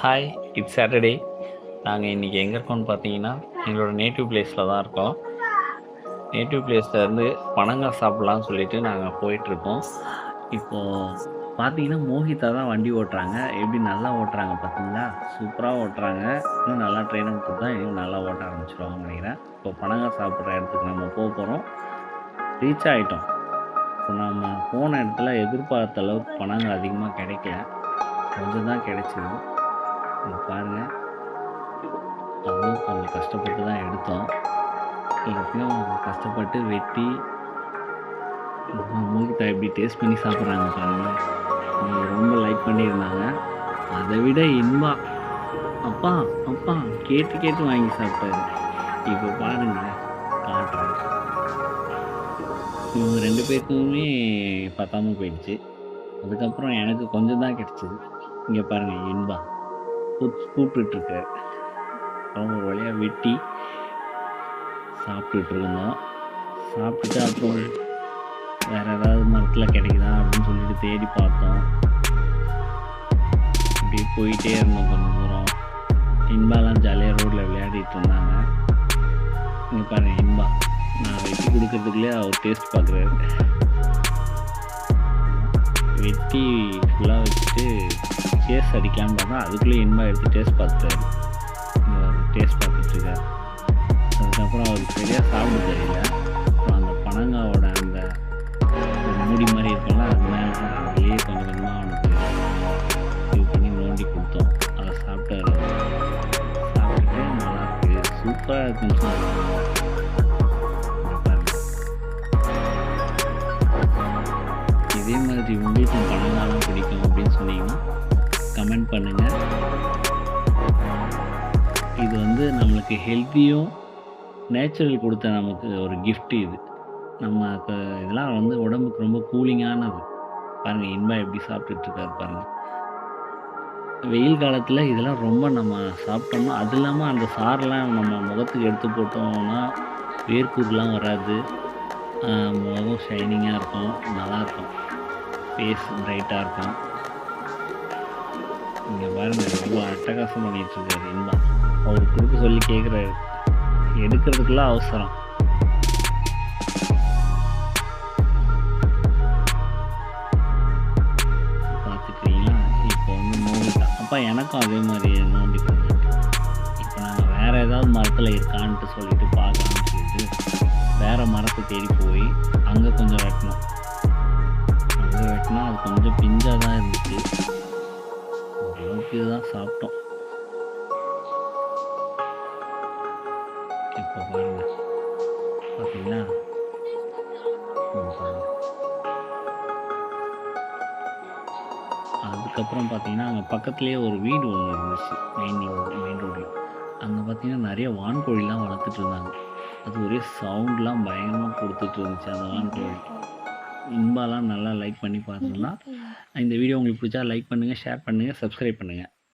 Hi it's Saturday நாங்கள் இன்றைக்கி எங்கே இருக்கோம்னு பார்த்தீங்கன்னா எங்களோட நேட்டிவ் பிளேஸில் தான் இருக்கோம். நேட்டிவ் பிளேஸ்லேருந்து பனங்காய் சாப்பிட்லான்னு சொல்லிட்டு நாங்கள் போயிட்டுருக்கோம். இப்போது பார்த்தீங்கன்னா மோகிதா தான் வண்டி ஓட்டுறாங்க. எப்படி நல்லா ஓட்டுறாங்க பார்த்தீங்களா? சூப்பராக ஓட்டுறாங்க. இன்னும் நல்லா ட்ரைனிங் கொடுத்தா இன்னும் நல்லா ஓட்ட ஆரம்பிச்சிருவாங்கன்னு நினைக்கிறேன். இப்போ பனங்காய் சாப்பிட்ற இடத்துக்கு நம்ம போக போகிறோம் ரீச் ஆகிட்டோம் இப்போ நம்ம போன இடத்துல எதிர்பார்த்த அளவுக்கு பணங்கள் அதிகமாக கிடைக்கல. கொஞ்சம் தான் கிடைச்சிது இங்க பாருங்கள் அதுவும் கொஞ்சம் கஷ்டப்பட்டு தான் எடுத்தோம். எப்படியும் கஷ்டப்பட்டு வெட்டி மூக்கிட்ட இப்படி டேஸ்ட் பண்ணி சாப்பிட்றாங்க பாருங்கள் அவங்க ரொம்ப லைக் பண்ணியிருந்தாங்க. அதை விட இன்பா. அப்பா அப்பா கேட்டு கேட்டு வாங்கி சாப்பிட்டாரு. இப்போ பாருங்கள் காட்டுறேன் இவங்க ரெண்டு பேருக்குமே பத்தாமல் போயிடுச்சு. அதுக்கப்புறம் எனக்கு கொஞ்சம் தான் கிடச்சிது. இங்கே பாருங்கள் இன்பா. கூப் அவங்க ஒரு வழியாக வெட்டி சாப்பிட்டுட்டு இருந்தோம் சாப்பிட்டுட்டு அப்புறம் வேறு ஏதாவது மரத்தில் கிடைக்குதா அப்படின்னு சொல்லிட்டு தேடி பார்த்தோம். அப்படியே போயிட்டே இருந்தோம் கொஞ்சம் தூரம். இன்பாலாம் ஜாலியாக ரோட்டில் விளையாடிட்டு இருந்தாங்க. இங்கே பாருங்க இன்பா. நான் வெட்டி கொடுக்கறதுக்குள்ளே அவர் டேஸ்ட் பார்க்குறாரு. வெட்டி ஃபுல்லாக வச்சுட்டு டேஸ்ட் அடிக்காமல் தான் அதுக்குள்ளே இன்பா எடுத்து டேஸ்ட் பார்த்துட்டாரு. டேஸ்ட் பார்த்துட்ருக்காரு அதுக்கப்புறம் அவருக்கு சரியாக சாப்பிட தெரியல. அப்புறம் அந்த பனங்காவோட அந்த மூடி மாதிரி இருக்கலாம் அது மேலே அதுலேயே கொஞ்சம் கொஞ்சமாக அவனுக்கு இது பண்ணி நோண்டி கொடுத்தோம். அதை சாப்பிட்டாரு சாப்பிட்டுட்டு நல்லா சூப்பராக இருக்குன்னு சொன்னாங்க நம்மளுக்கு ஹெல்த்தியும் நேச்சுரல் கொடுத்த நமக்கு ஒரு கிஃப்ட்டு இது. நம்ம இதெல்லாம் வந்து உடம்புக்கு ரொம்ப கூலிங்கானது பாருங்கள் இன்பா எப்படி சாப்பிட்டுட்ருக்காரு பாருங்கள் வெயில் காலத்தில் இதெல்லாம் ரொம்ப நம்ம சாப்பிட்டோம்னா அது இல்லாமல் அந்த சாரெலாம் நம்ம முகத்துக்கு எடுத்து போட்டோம்னா வேர்க்கூறுலாம் வராது. முகம் ஷைனிங்காக இருக்கும் நல்லாயிருக்கும் ஃபேஸ் பிரைட்டாக இருக்கும். இங்கே பாருங்க ரொம்ப அட்டகாசம் பண்ணிகிட்டு இருக்காரு இன்பா அவர் கொடுக்க சொல்லி கேட்குறாரு எடுக்கிறதுக்குலாம் அவசரம். பார்த்துக்கிறீங்களா இப்போ வந்து அப்பா எனக்கும் அதே மாதிரி நோண்டி பண்ணிட்டு. இப்போ நாங்கள் வேறு ஏதாவது மரத்தில் இருக்கான்ட்டு சொல்லிட்டு பார்க்கலாம்னு சொல்லிட்டு வேறு மரத்தை தேடி போய் அங்கே கொஞ்சம் வெட்டணும் அங்கே வெட்டினா அது கொஞ்சம் பிஞ்சாக தான் இருந்துச்சு இதுதான் சாப்பிட்டோம். இப்போ பாருங்க. பார்த்தீங்கன்னா அதுக்கப்புறம் பார்த்தீங்கன்னா அங்கே பக்கத்துலேயே ஒரு வீடு ஒன்று இருந்துச்சு. மெயின் ரோடு மெயின் ரோடில் அங்கே பார்த்தீங்கன்னா நிறைய வான்கோழிலாம் வளர்த்துட்டு இருந்தாங்க. அது ஒரே சவுண்ட்லாம் பயங்கரமாக கொடுத்துட்டு இருந்துச்சு அந்த வான்கோழி இன்பாலாம் நல்லா லைக் பண்ணி பார்த்தோம்னா இந்த வீடியோ உங்களுக்கு பிடிச்சா லைக் பண்ணுங்கள் ஷேர் பண்ணுங்கள் சப்ஸ்கிரைப் பண்ணுங்கள்